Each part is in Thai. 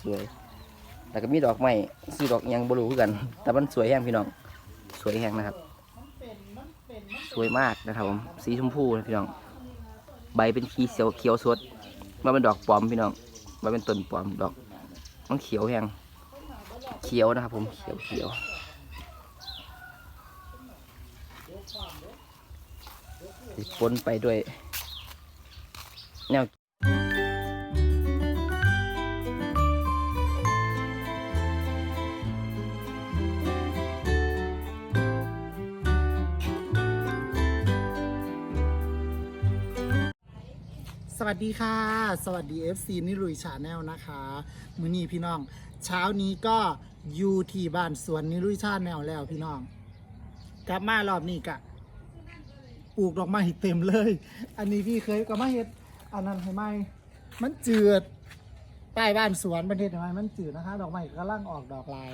สวยๆแล้วก็มีดอกไม้ซื้อดอกอยังบรูคือกัน แต่มันสวยแห้งพี่น้อง สวยแห้งนะครับ สวยมากนะครับผม สีชมพูนะพี่น้อง ใบเป็นขีเขียวเขียวสดมาเป็นดอกปลอมพี่น้องมาเป็นต้นปลอมดอก มันเขียวแห้งเขียวนะครับผม เขียวเขียวปนไปด้วยแนว ดีค่ะ สวัสดี FC นิรุยชาแนลนะคะ มือนี้พี่น้อง เช้านี้ก็อยู่ที่บ้านสวนนิรุยชาแนลแล้วพี่น้อง กลับมารอบนี้กะปลูกดอกไม้เต็มเลย อันนี้พี่เคยก็มาเฮ็ดอันนั้นให้ไหมมันจืดใต้บ้านสวนประเทศไหมมันจืดนะคะ ดอกไม้กำลังออกดอกลาย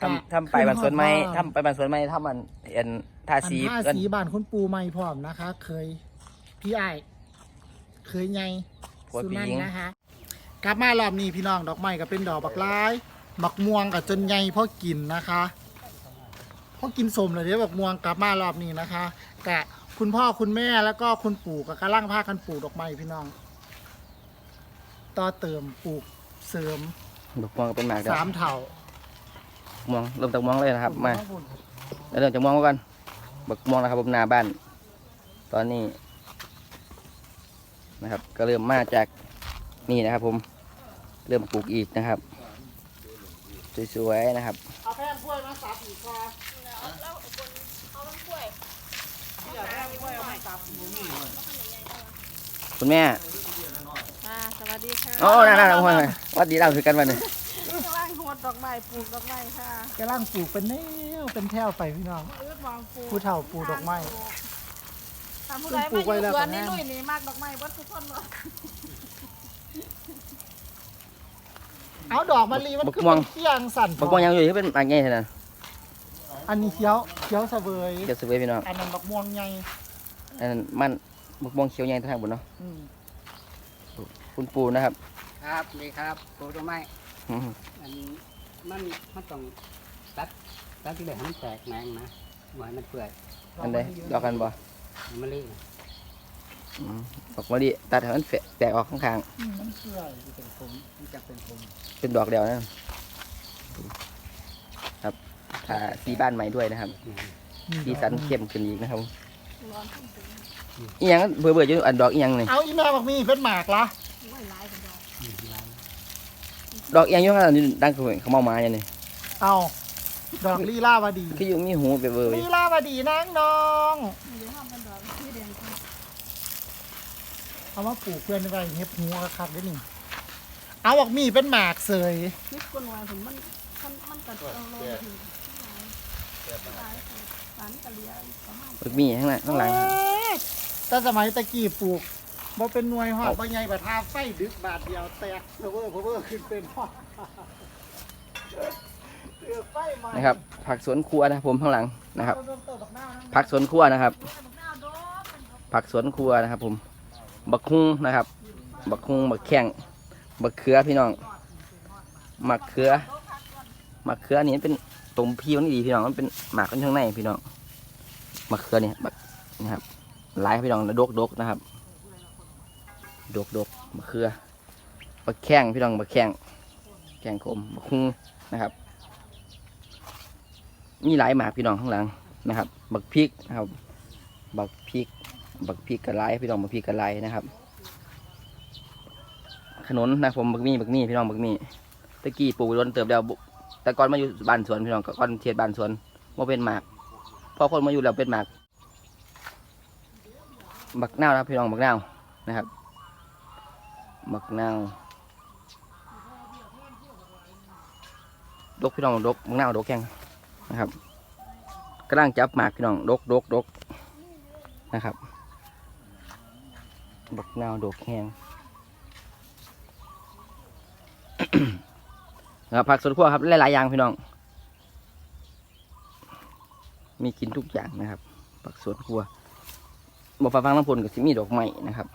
ทำทำไปบันสวนไม้ทำไปบันสวนไม้ทำมันเอ็นทาอันสีผ้าเอิ้นสีบ้านคุณปูไม่พร้อมนะคะ เคยพี่ไอาย เคยไงผัวสุผีนันหญิง นะคะ กลับมารอบนี้พี่น้องดอกไม้ก็เป็นดอกบักลายบักม่วงกับจนใหญ่พ่อกินนะคะพ่อกินสมเลยเดี๋ยวบักม่วงกลับมารอบนี้นะคะกะคุณพ่อคุณแม่แล้วก็คุณปู่ก็กำลังพากันปลูกดอกไม้พี่น้อง ต่อเติมปลูกเสริมดอกม่วงก็เป็นหมากเดียวสามเถ่าม่วงเริ่มจากม่วงเลยนะครับมา แล้วเริ่มจากม่วงมาก่อนบักม่วงนะครับผมหน้าบ้าน ตอนนี้ นะครับ ก็เริ่มมาจากนี่นะครับ ผมเริ่มปลูกอีกนะครับ สวยๆนะครับเอาแป้งกล้วยมาสับอีกค่ะคุณแม่ค่ะสวัสดีค่ะโอ้น่าน่าห่วงเลยวัดดีเราคือกันวันนี้กำลังหดดอกไม้ปลูกดอกไม้ค่ะกำลังปลูกเป็นแนวเป็นแถวไปพี่น้องอืดมองปลูกผู้เฒ่าปลูกดอกไม้ทำ ผู้ใดปลูมากอไว้ยู่แล้วสวก็นนี่แห้งลุยนี่มากดอกไม้วัดทุกคนเนาะเอาดอกมะลิมันคือเป็นเที่ยงสั่นบักม่วงยังอยู่ที่เป็นหมากใหญ่เท่านั้นอันนี้เขียวเขียวเสวยเดี๋ยวสวยพี่น้องอันนั้นบักม่วงใหญ่อันนั้นมันบักม่วงเขียวใหญ่ทางบนเนาะอืมคุณปูนะครับครับนี่ครับปลูกต้นไม้อืมอันมันมันต้องตัดตัดที่เหลือให้มันแตกแมงนะหมอยมันเปื่อยอันใดดอกกันบ่ มันมะลินะอืมดอกมะลิตัดให้มันแฝะแตกออกข้างอืมมันเปื่อยมันเป็นผมมันจะเป็นผมๆเป็นดอกเดียวนะ ครับทาสีบ้านใหม่ด้วยนะครับนี่สีสันเข้มขึ้นอีกนะครับอีหยังเบื่อเบื่อๆอยู่อันดอกอีหยังนี่เอาอีแม่บักมีเป็นหมากละไม่ร้ายกันดอกนี่ลายดอกอีหยังอยู่ข้างหลังนี่ดังคือเขาเมาไม้เนี่ยนี่เอาดอกลีลาวดีคืออยู่มีหูไปเบื่อลีลาวดีนางน้องเดี๋ยวห้ามกันดอกที่เดียนค่ะ เอามาปลูกเพื่อนไว้เห็บหัวคักๆได้นี่เอาบักมีเป็นหมากเสยนี่คนวายผมมันมันมันกัดเอาลงถึงร้ายร้านกะเลียประมาณๆบักมีข้างหลังข้างหลังเอ้ยแต่สมัยตะกี้ปลูกบ่เป็นหน่วยหอดบ่ใหญ่บ่ทาไฟดึกบาทเดียวแตกเพอเวอร์เพอเวอร์ขึ้นเป็นหอดเดือดไฟไหม้นะครับ ผักสวนครัวนะครับผมข้างหลังนะครับเอาเริ่มต้นดอกหน้านะผักสวนครัวนะครับ ผักสวนครัวนะครับผม บักฮุ้งนะครับ บักฮุ้งบักแข้งบักเขือพี่น้องหมักเขือหมักเขือนี่เป็นตุ่มพี่มันดีพี่น้องมันเป็นหมากกันข้างในพี่น้องหมักเขือนี่บักนะครับหลายพี่น้องแล้วดกดกนะครับ ดกดกบักเขือบักแข้งพี่น้องบักแข้งแข้งคมบักฮุ้งนะครับมีหลายหมากพี่น้องข้างหลังนะครับ บักพริกนะครับ บักพริกกระไรพี่น้องบักพริกกระไรนะครับ ขนุนนะผมบักมี่บักมี่พี่น้องบักมี่ตะกี้ปลูกไว้ล้นเติบแล้วบุแต่ก่อนมาอยู่บ้านสวนพี่น้องก่อนเทียดบ้านสวนว่าเป็นหมากพอคนมาอยู่แล้วเป็นหมากบักเน่านะพี่น้องบักเน่านะครับบักเน่าดกพี่น้องดกบักนาดกแข็งนะครับกำลังจับหมากพี่น้องดกดกดกนะครับ บักนาวดกแห้งนะครับผักสวนครัวครับหลายๆอย่างพี่น้อง มีกินทุกอย่างนะครับผักสวนครัวบ่ฟ้าฟังลำพลกับสิมีดอกไม้นะครับ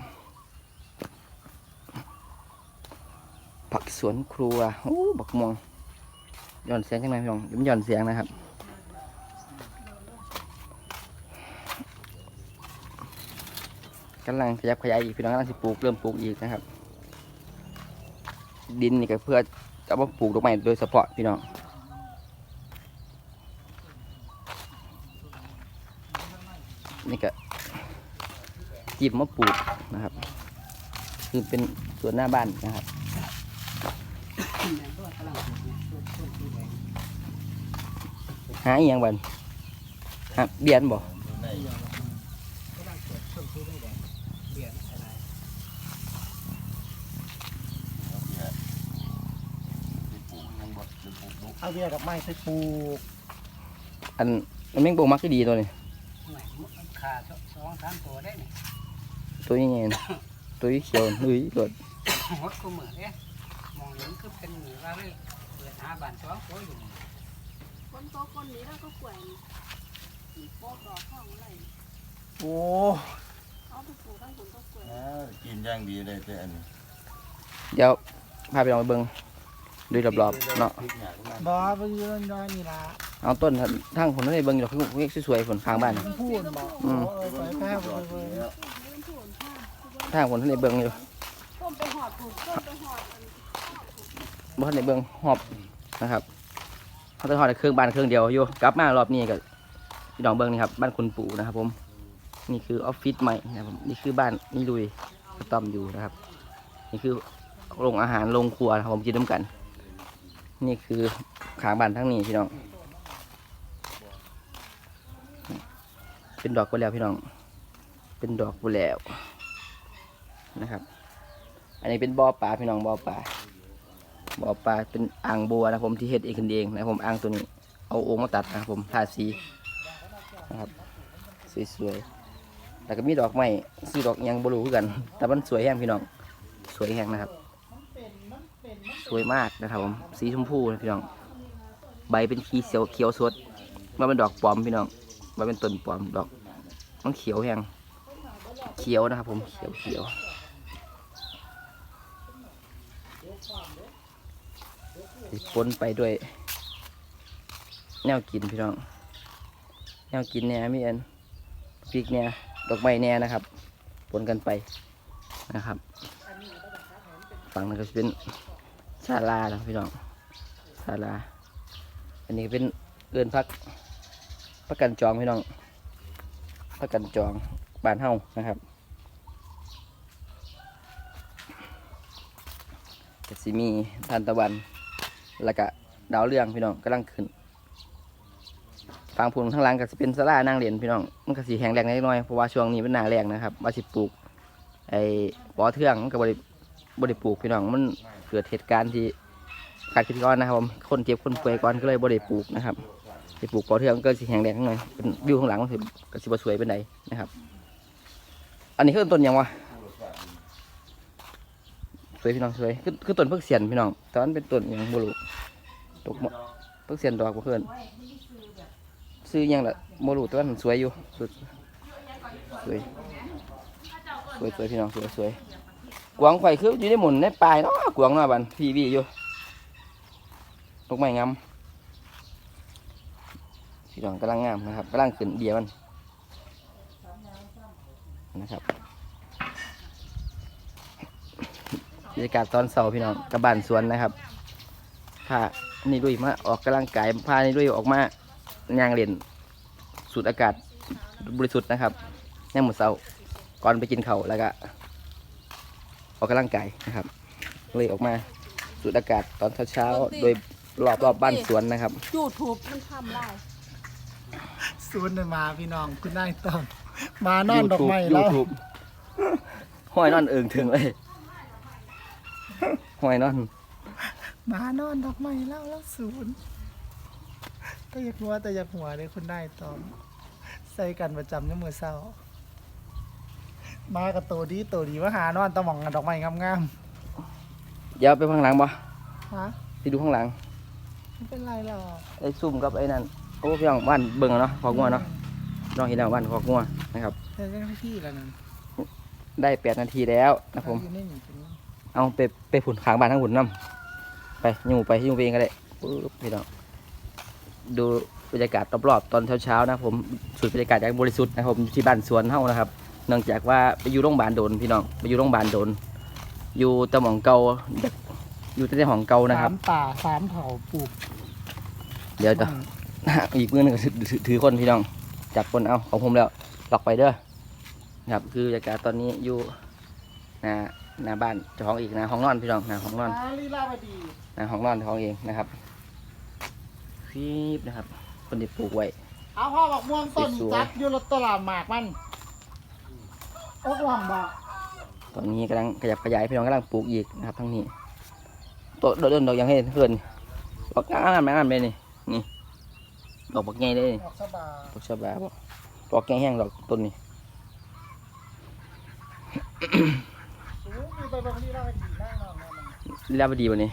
ผักสวนครัวโอ้บักม่วงย่อนเสียงจังไหนพี่น้องยิ้มย่อนเสียงนะครับำลังขยับขยายอีกพี่น้องกำลังสิปลูกเริ่มปลูกอีกนะครับ ดินนี่ก็เพื่อจะเอามาปลูกดอกไม้โดยเฉพาะพี่น้องนี่ก็จีบมาปลูกนะครับ คือเป็นสวนหน้าบ้านนะครับแดงก็กำลังปลูกเนี่ยต้นต้นสีแดงหาอีหยังบันหาเบียนบ่ กำลังเกิดต้นสีแดงเบียดอะไร เอาเบียร์กับไม้ใส่ปลูกอันมันแม่งโบมักที่ดีตัวนี้แหม่ขาสองสามตัวได้เนี่ยตัวนี้ไงตัวนี้เขียวเฮ้ยรถหดก็เหมือนเนี่ยมองเห็นคือเป็นหนีว่าเลยเปิดหาบ้านสองตัวอยู่คนโตคนนี้แล้วก็แกว่งอีกโป๊กดอกข้างอะไรโอ้เอาไปปลูกทั้งคนก็แกว่งอ่ากินอย่างดีเลยแต่อันนี้ เดี๋ยวพาไปลองไปเบิ่ง ดูรอบๆเนาะพริกหยาบมากบอไปยืนน้อยนี่ละเอาต้นทั้งคนนั้นไปเบิ่งอยู่คือพวกสวยๆฝนข้างบ้านพูดบอกอืมเออไปแพ้ไปเลยยืนถ่วนผ้าทางคนนั้นไปเบิ่งอยู่ต้มไปหอดปลูกต้มไปหอดอันบ่ทันได้เบิ่งหอบนะครับเขาจะหอดเครื่องบ้านเครื่องเดียวอยู่กลับมารอบนี้ก็พี่น้องเบิ่งนี่ครับบ้านคุณปู่นะครับ ผม นี่คือออฟฟิศใหม่นะครับผมนี่คือบ้านนี่ลุยกระต้อมอยู่นะครับ นี่คือโรงอาหารโรงครัวนะครับผมกินน้ำกัน นี่คือขางบ้านทั้งนี้พี่น้อง เป็นดอกไปแล้วพี่น้อง เป็นดอกไปแล้วนะครับ อันนี้เป็นบ่อปลาพี่น้องบ่อปลาบ่อปลาเป็นอ่างบัวนะผมที่เฮ็ดเองขึ้นเองนะผมอ่างตัวนี้ เอาโอ่งมาตัดนะผมทาสีนะครับสวยๆแล้วก็มีดอกไม้ซื้อดอกยังบรูกัน แต่มันสวยแห้งพี่น้อง สวยแห้งนะครับ วยมากนะครับผมสีชมพูนะพี่น้องใบเป็นขีเขียวเขียวสดมันเป็นดอกปลอมพี่น้องมันเป็นต้นปลอมดอกมันเขียวแห้งเขียวนะครับผมเขียวเขียวปนไปด้วย แนวกินพี่น้อง แนวกินเนี่ยมีอันพริกเนี่ยดอกไม้เนี่ยนะครับปนกันไปนะครับ ฝั่งนั้นก็จะเป็น ศาลานะพี่น้องศาลา อันนี้เป็นเอื้อนพักพักกันจองพี่น้องพักกันจองบ้านเฮานะครับก็สิมีทานตะวัน แล้วก็ดาวเรืองพี่น้องกำลังขึ้นฟังพูนข้างหล่างก็จะเป็นสลานั่งเรียนพี่น้อง มันก็สีแข็งแรงนิดหน่อย เพราะว่าช่วงนี้เป็นหนาแรงนะครับว่าสิปลูก ไอ้ปอเทืองมันก็บริบริปลูกพี่น้อง มัน เกิดเหตุการณ์ที่ขาดคิดก่อนนะครับผมคนเจ็บคนป่วยก่อนก็เลยบ่ได้ปลูกนะครับไปปลูกปอเทืองก็สิแข็งแรงหน่อยเป็นวิวข้างหลังมันสิกสิบสวยเป็นไดนะครับ อันนี้คือต้นยังวะสวยพี่น้องสวยคือคือต้นเพิกเสียนพี่น้องต่ว่ามันเป็นต้นยังบ่รู้ตกเพิกเสียนดอกบ่เพิ่นซื้อยังล่ะบ่รู้แต่ว่ามันสวยอยู่สวยสวยสวยสวยพี่น้องสวยสวย กวางไฟคืออยู่ในหมุนในปลายเนาะกวางเนาะบันพี่วีอยู่ลูกไม้งามสีดองกำลังงามนะครับกำลังขึ้นเดียมันนะครับบรรยากาศตอนเสาร์พี่น้องกับบ้านสวนนะครับพานี่ด้วยมาออกกำลังกายพานี่ด้วยออกมายางเล่นสูดอากาศบริสุทธิ์นะครับย่างหมดเสาร์ก่อนไปกินเขาแล้วก็ ออกกำลังกายนะครับ เลยออกมาสูดอากาศตอนเช้าๆโดยรอบรอบบ้านสวนนะครับยูทูบมันทำได้สวนน่ะมาพี่น้องคุณนายต้อง มานอนดอกไม้แล้ว YouTube ห้อยนอนเอิงถึงเลยห้อยนอน มานอนดอกไม้แล้วแล้วศูนย์แต่อยากหัวแต่อยากหัวเลยคุณนายต้อง ใส่กันประจำในมือเศร้า มากับตัวดีตัวดีว่าหานอนตะหมองกันดอกไม้งามเดี๋ยวไปข้างหลังบ่ๆฮะไปดูข้างหลัง ไม่เป็นไรหรอกไอ้ซุ่มกับไอ้นั่น โอ้พี่น้องบ้านเบิ่งอะเนาะขอกงัวเนาะน้องเห็นแล้วบ้านขอกงัวนะครับแต่ยังที่แล้วนั่นได้แปดนาทีแล้วนะผม อยู่นี่อยู่ตรงนี้เอาไปไปผุนขางบ้านทั้งผุนน้ำไปอยู่ไปอยู่ไปเองก็ได้ปึ๊บพี่น้องดูบรรยากาศรอบๆตอนเช้าๆนะครับผมสูดบรรยากาศอย่างบริสุทธิ์นะครับผมอยู่ที่บ้านสวนเฮานะครับ เนื่องจากว่าไปอยู่โรงพยาบาลโดนพี่น้องไปอยู่โรงพยาบาลโดน อยู่แตะหมองเก่าอยู่แต่หองเก่านะคสารับมป่าสามเถาปลูกเดี๋ยวจะอีกมือหนึงก็ถือถือถือคนพี่น้องจับคนเอาของผมแล้วหลอกไปเด้อนะครับคือบรรยากาศตอนนี้อยู่หน้าหน้าบ้านเจ้าของอีกนะห้องนอนพี่น้องหน้าห้องนอนอาลีลาวดีหน้าห้องนอนเจ้าของเองนะครับฟีบนะครับ คนที่ปลูกไว้เอาพ่อบอกม่วงต้นสวยๆจัดอยู่รถตลาดหมากมัน โอ้กว่างบอกตอนนี้กำลังขยับขยายพี่น้องกำลังปลูกอีกนะครับทั้งนี้ตัวโดดเดินดอกยังให้เพื่อนดอกงามงามเลยนี่นี่ดอกบักใหญ่เลยดอกสะบาดอกชะบาบ่ดอกแห้งๆดอกต้นนี้โอ้ยไปบางทีลาวดีแน่นอนแน่นอนลีลาบดีวันนี้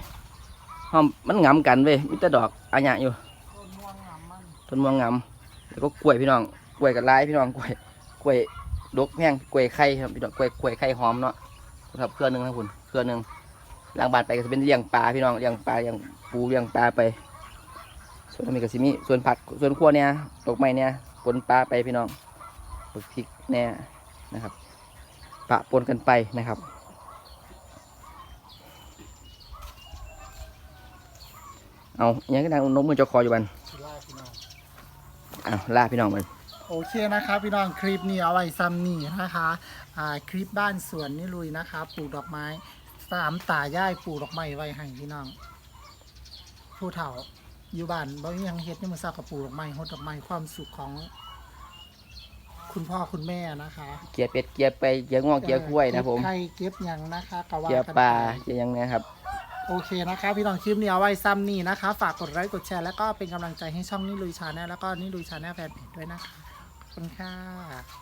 ห้อมมันงำกันเว้ยมีแต่ดอกอาญะอยู่ต้นม่วงงามมันต้นมวงงำแล้วก็กล้วยพี่น้องกล้วยกับลายพี่น้องกล้วยกล้วย ดกแห้งกล้วยไข่ครับพี่น้องกล้วยกล้วยไข่หอมเนาะครับเครือหนึงนะคุณเครือหนึงล้างบานไปก็จะเป็นเลี้ยงปลาพี่น้องเลี้ยงปลาเลี้ยงปูเลี้ยงปลาไป ส่วนนี้ก็สิมีส่วนผักส่วนครัวเนี่ยดอกไม้เนี่ยปนปลาไปพี่น้องปลูกพริกเนี่ยนะครับปะปนกันไปนะครับเอาอยังก็ดังนกมือเจาคออยู่บันสิลาพี่น้องเอาลาพี่น้องมัน โอเคนะคะพี่น้องคลิปนี้เอาไว้ซ้ำนี่นะคะอ่าคลิปบ้านสวนนี่ลุยนะคะปลูกดอกไม้สามตายายปลูกดอกไม้ไว้ให้พี่น้อง ผู้เฒ่าอยู่บ้านบ่มีหยังเฮ็ดนี่มันซากับปลูกดอกไม้ฮดดอกไม้ความสุขของ คุณพ่อคุณแม่นะคะเกียร์เป็ดเกียร์ไปเกียร์ง่วงเกียร์กล้วยนะผม เก็บไข่เก็บหยังนะคะก็ว่าเกียร์กันปลาไปเกียร์หยังเนะครับ โอเคนะคะพี่น้องคลิปนี้เอาไว้ซ้ำนี่นะคะ ฝากกดไลค์กดแชร์แล้วก็เป็นกำลังใจให้ช่องนิลุยชาแนลแล้วก็นิลุยชาแนลแฟนเพจด้วยนะคะขอบ คุณค่ะ